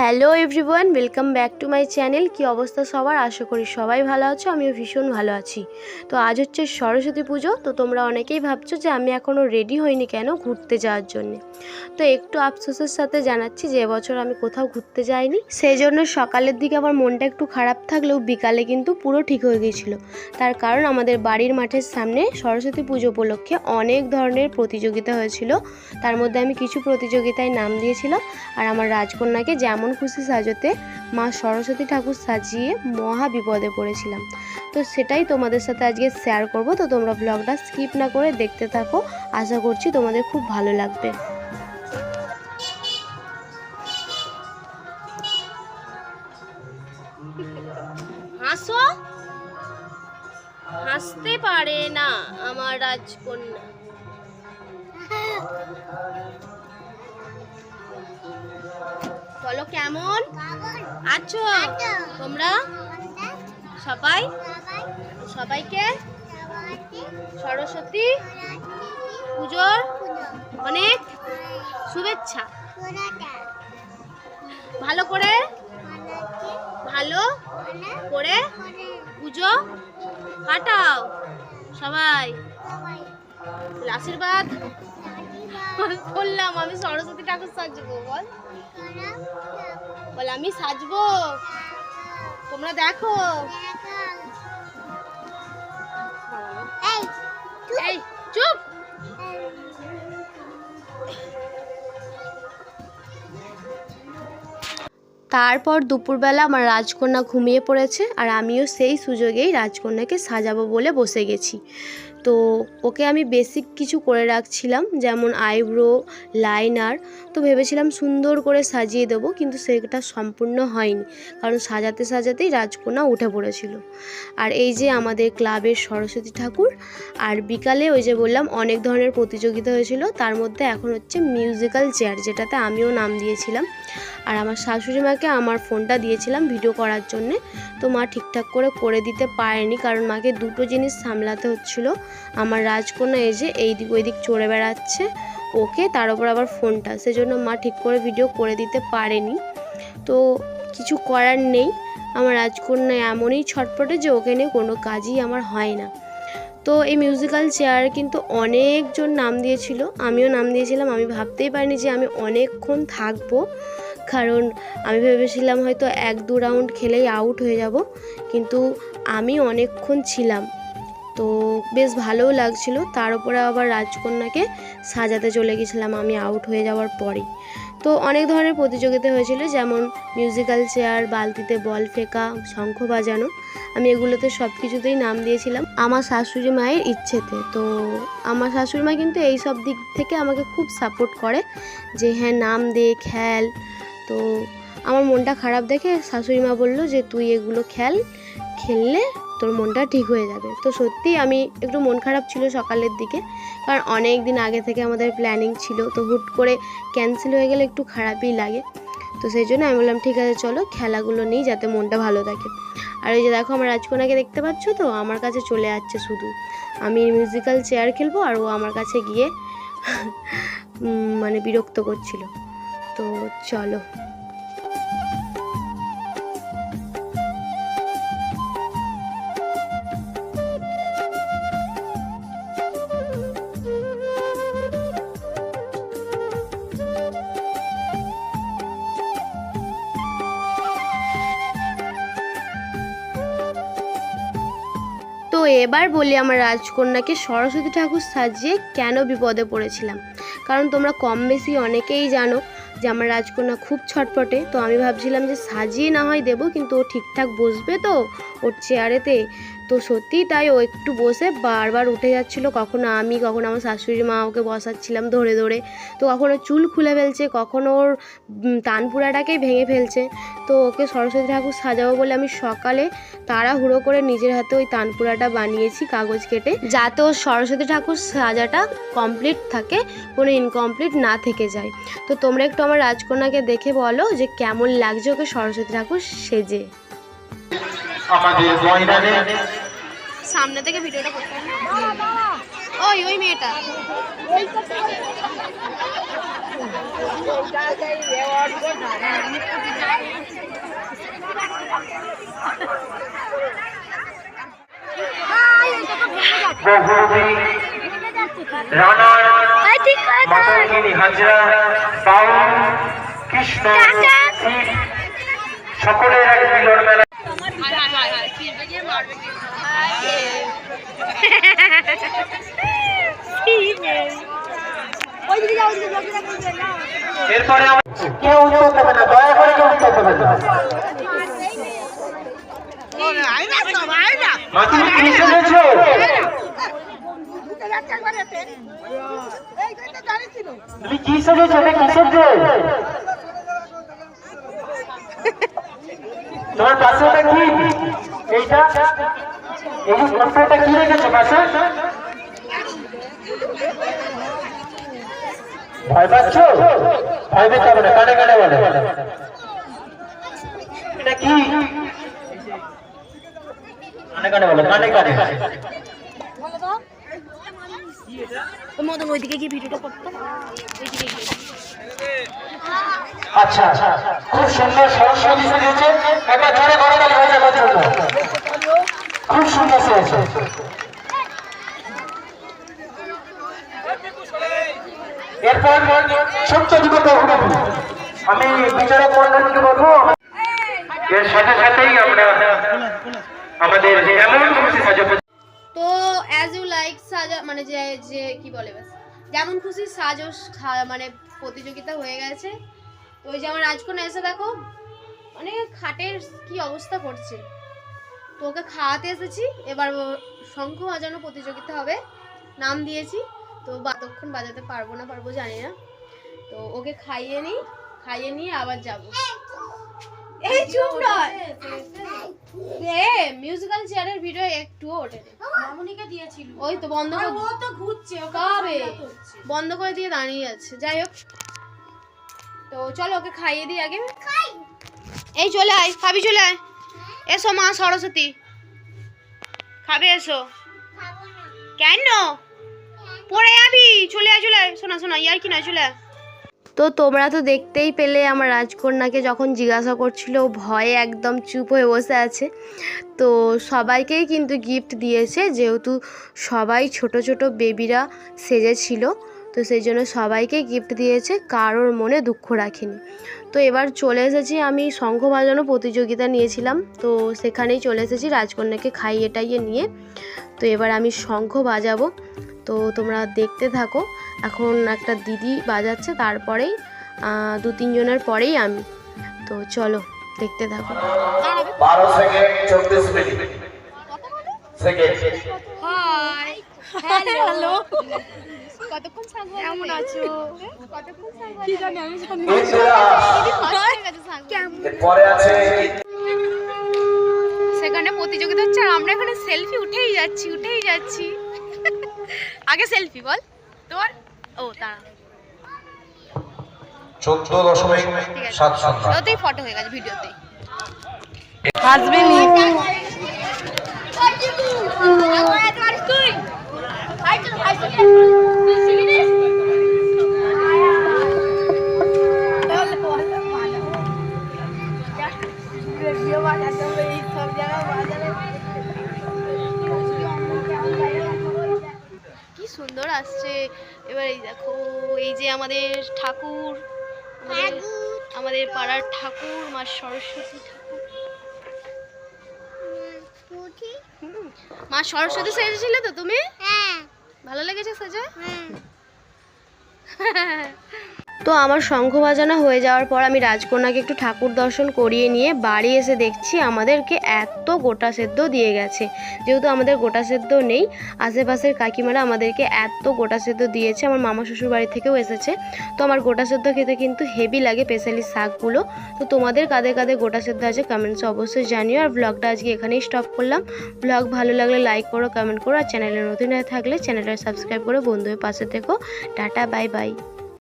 Hello everyone, welcome back to my channel. কি অবস্থা সবার? আশা করি সবাই ভালো আছো, আমিও ভীষণ ভালো আছি। তো আজ হচ্ছে সরস্বতী পুজো, তো তোমরা অনেকেই ভাবছ যে আমি এখনও রেডি হইনি কেন ঘুরতে যাওয়ার জন্য। তো একটু আফসোসের সাথে জানাচ্ছি যে এবছর আমি কোথাও ঘুরতে যাইনি। সেই জন্য সকালের দিকে আমার মনটা একটু খারাপ থাকলেও বিকালে কিন্তু পুরো ঠিক হয়ে গিয়েছিল তার কারণ আমাদের বাড়ির মাঠের সামনে সরস্বতী পুজো উপলক্ষে অনেক ধরনের প্রতিযোগিতা হয়েছিল। তার মধ্যে আমি কিছু প্রতিযোগিতায় নাম দিয়েছিলাম। আর আমার রাজকন্যাকে যেমন খুশি সাজতে মা সরস্বতী ঠাকুর সাজিয়ে মহা বিপদে পড়েছিলাম। তো সেটাই তোমাদের সাথে আজকে শেয়ার করব। তো তোমরা ব্লগটা স্কিপ না করে দেখতে থাকো। আশা করছি তোমাদের খুব ভালো লাগবে। হাসো? হাসতে পারে না আমার রাজকন্যা। কেমন? আছো? তোমরা? সবাই? সবাইকে? সরস্বতী পুজোর অনেক শুভেচ্ছা। ভালো করে ভালো করে পুজো কাটাও সবাই। আশীর্বাদ। বললাম আমি সরস্বতী ঠাকুর সাজবো বল। বল আমি সাজবো। তোমরা দেখো। এই চুপ। তারপর দুপুরবেলা আমার রাজকন্যা ঘুমিয়ে পড়েছে আর আমিও সেই সুযোগেই রাজকন্যাকে সাজাবো বলে বসে গেছি। তো ওকে আমি বেসিক কিছু করে রাখছিলাম, যেমন আইব্রো লাইনার তো ভেবেছিলাম সুন্দর করে সাজিয়ে দেবো, কিন্তু সেটা সম্পূর্ণ হয়নি, কারণ সাজাতে সাজাতেই রাজকোনা উঠে পড়েছিল। আর এই যে আমাদের ক্লাবের সরস্বতী ঠাকুর, আর বিকালে ওই যে বললাম অনেক ধরনের প্রতিযোগিতা হয়েছিল, তার মধ্যে এখন হচ্ছে মিউজিক্যাল চেয়ার যেটাতে আমিও নাম দিয়েছিলাম। আর আমার শাশুড়ি মাকে আমার ফোনটা দিয়েছিলাম ভিডিও করার জন্যে, তো মা ঠিকঠাক করে করে দিতে পারেনি, কারণ মাকে দুটো জিনিস সামলাতে হচ্ছিল। আমার রাজকন্যা এই যে এই দিক ওই দিক চড়ে বেড়াচ্ছে, ওকে তার উপর আবার ফোনটা। সেজন্য মা ঠিক করে ভিডিও করে দিতে পারেনি। তো কিছু করার নেই। আমার রাজকন্যা এমনই ছটপটে যে ওকে নিয়ে কোনো কাজই আমার হয় না। তো এই মিউজিক্যাল চেয়ার কিন্তু অনেকজন নাম দিয়েছিল। আমিও নাম দিয়েছিলাম। আমি ভাবতেই পারিনি যে আমি অনেকক্ষণ থাকব। কারণ আমি ভেবেছিলাম হয়তো এক দু রাউন্ড খেলেই আউট হয়ে যাব। কিন্তু আমি অনেকক্ষণ ছিলাম। তো বেশ ভালোও লাগছিল। তার উপরে আবার রাজকন্যাকে সাজাতে চলে গেছিলাম আমি আউট হয়ে যাওয়ার পরেই। তো অনেক ধরনের প্রতিযোগিতা হয়েছিল, যেমন মিউজিক্যাল চেয়ার বালতিতে বল ফেকা, শঙ্খ বাজানো। আমি এগুলোতে সব কিছুতেই নাম দিয়েছিলাম। আমার শাশুড়ি মায়ের ইচ্ছেতে। তো আমার শাশুড়ি মা কিন্তু এই সব দিক থেকে আমাকে খুব সাপোর্ট করে যে হ্যাঁ নাম দে, খেল। তো আমার মনটা খারাপ দেখে শাশুড়ি মা বলল যে, তুই এগুলো খেল, খেললে তোর মনটা ঠিক হয়ে যাবে। তো সত্যি আমি একটু মন খারাপ ছিল সকালের দিকে, কারণ অনেক দিন আগে থেকে আমাদের প্ল্যানিং ছিল, তো হুট করে ক্যান্সেল হয়ে গেলে একটু খারাপই লাগে। তো সেই জন্য আমি বললাম, ঠিক আছে, চলো খেলাগুলো নিই যাতে মনটা ভালো থাকে। আর ওই যে দেখো, আমার রাজকন্যাকে দেখতে পাচ্ছ তো? আমার কাছে চলে যাচ্ছে শুধু। আমি মিউজিক্যাল চেয়ার খেলব আর ও আমার কাছে গিয়ে মানে বিরক্ত করছিল। তো চলো। এবার বলি আমার রাজকন্যাকে সরস্বতী ঠাকুর সাজিয়ে কেন বিপদে পড়েছিলাম? কারণ তোমরা কম বেশি অনেকেই জানো যে আমার রাজকন্যা খুব ছটপটে, তো আমি ভাবছিলাম যে সাজিয়ে না হয় দেবো, কিন্তু ও ঠিকঠাক বসবে তো ওর চেয়ারেতে তো সত্যিই তাই ও একটু বসে বারবার উঠে যাচ্ছিল। কখনো আমি, কখনো আমার শাশুড়ি মা ওকে বসাচ্ছিলাম ধরে ধরে। তো কখনো চুল খুলে ফেলছে, কখনো ওর তানপুরাটাকেই ভেঙে ফেলছে। তো ওকে সরস্বতী ঠাকুর সাজাবো বলে আমি সকালে তাড়াহুড়ো করে নিজের হাতে ওই তানপুরাটা বানিয়েছি কাগজ কেটে। যাতে ওর সরস্বতী ঠাকুর সাজাটা কমপ্লিট থাকে, কোনো ইনকমপ্লিট না থেকে যায়। তো তোমরা একটু আমার রাজকন্যাকে দেখে বলো যে কেমন লাগছে ওকে সরস্বতী ঠাকুর সেজে। আমাদের ময়দানে সামনে থেকে ভিডিওটা করতে ওই ওই মেয়েটা। হাজরা বাউল কৃষ্ণ সকলের এক মিলন মেলা এরপরে কেউ না মা তুমি কি শুনেছো এটা কিসের ড্রেস তোমার পাশে ওটা কি? এইটা? এই যে কম্পিউটারটা কি রেখেছো? পাশে ভয় পাচ্ছ? ভয় পেতে হবে না, কানে কানে বলে। এটা কি? কানে কানে বলে, কানে কানে। মদন, ওইদিকে গিয়ে ভিডিওটা করতো। আচ্ছা খুব সুন্দর সরস্বতী সেজেছে একবার ঘরে গেলে হয়ে জন্য খুব সুন্দর সেজেছে এরপর দুটো আমি বিচারক এর সাথে সাথেই আমরা আমাদের এমন তো অ্যাজ ইউ লাইক সাজা মানে যে যে কি বলে ব্যাস? যেমন খুশি সাজো মানে প্রতিযোগিতা হয়ে গেছে। তো ওই যে আমার রাজকন্যা এসে দেখো মানে খাটের কি অবস্থা করছে। তো ওকে খাওয়াতে এসেছি, এবার শঙ্খ বাজানো প্রতিযোগিতা হবে, নাম দিয়েছি। তো বাতক্ষণ বাজাতে পারব না পারব জানি না। তো ওকে খাইয়ে নিই, খাইয়ে নিয়ে আবার যাব। এই চুপ নয়। এ মিউজিক্যাল চেয়ারের ভিডিও একটুও ওঠেনি মামুনিকে দিয়েছিল। ওই তো বন্ধ করে ও তো ঘুরছে কবে? বন্ধ করে দিয়ে দাঁড়িয়ে আছে। যাই হোক। তো চলো ওকে খাইয়ে দিই আগে। এই চলে আয় খাবি চলে আয়। এসো মা সরস্বতী। খাবে এসো। কেন? পড়ে যাবি। চলে আয় চলে আয়। শোনা শোনা ইয়ার কি নয় চলে আয়। তো তোমরা তো দেখতেই পেলে আমার রাজকন্যাকে যখন জিজ্ঞাসা করছিল ভয়ে একদম চুপ হয়ে বসে আছে। তো সবাইকেই কিন্তু গিফট দিয়েছে, যেহেতু সবাই ছোট ছোট বেবিরা সেজেছিল, তো সেই জন্য সবাইকে গিফট দিয়েছে, কারোর মনে দুঃখ রাখেনি। তো এবার চলে এসেছি আমি শঙ্খ বাজানো প্রতিযোগিতা নিয়েছিলাম, তো সেখানেই চলে এসেছি রাজকন্যাকে খাইয়ে টাইয়ে নিয়ে। তো এবার আমি শঙ্খ বাজাবো। তো তোমরা দেখতে থাকো। এখন একটা দিদি বাজাচ্ছে তারপরেই দু তিনজনের পরেই আমি। তো চলো দেখতে থাকো। বারো সেকেন্ড চব্বিশ মিনিট। হ্যালো। কতক্ষণ থাকব কেমন আছো? কতক্ষণ থাকব কি জানি আমি জানি পরে আছে সেখানে প্রতিযোগিতা হচ্ছে আর আমরা এখানে সেলফি উঠেই যাচ্ছি উঠেই যাচ্ছি। আগে সেলফি বল। তোর? ও তারা চোদ্দ দশমিক সাত ওতেই ফটো হয়ে গেছে ভিডিওতেই সুন্দর আসছে। এবার এই দেখো এই যে আমাদের ঠাকুর আমাদের পাড়ার ঠাকুর মা সরস্বতী ঠাকুর। মা সরস্বতী সেজেছিলে তো তুমি? ভালো লেগেছে সেজে? তো আমার শঙ্খ বাজানো হয়ে যাওয়ার পর আমি রাজকন্যাকে একটু ঠাকুর দর্শন করিয়ে নিয়ে বাড়ি এসে দেখছি আমাদেরকে এত গোটা সেদ্ধ দিয়ে গেছে। যেহেতু আমাদের গোটা সেদ্ধ নেই, আশেপাশের কাকিমারা আমাদেরকে এত গোটা সেদ্ধ দিয়েছে, আমার মামা শ্বশুর বাড়ি থেকেও এসেছে। তো আমার গোটা সেদ্ধ খেতে কিন্তু হেভি লাগে স্পেশালি শাকগুলো। তো তোমাদের কাদের কাদের গোটা সেদ্ধ আছে কমেন্টসে অবশ্যই জানিও। আর ব্লগটা আজকে এখানেই স্টপ করলাম। ব্লগ ভালো লাগলে লাইক করো কমেন্ট করো। আর চ্যানেলে নতুন হয়ে থাকলে চ্যানেলটা সাবস্ক্রাইব করে বন্ধুদের পাশে থেকো। Tata bye bye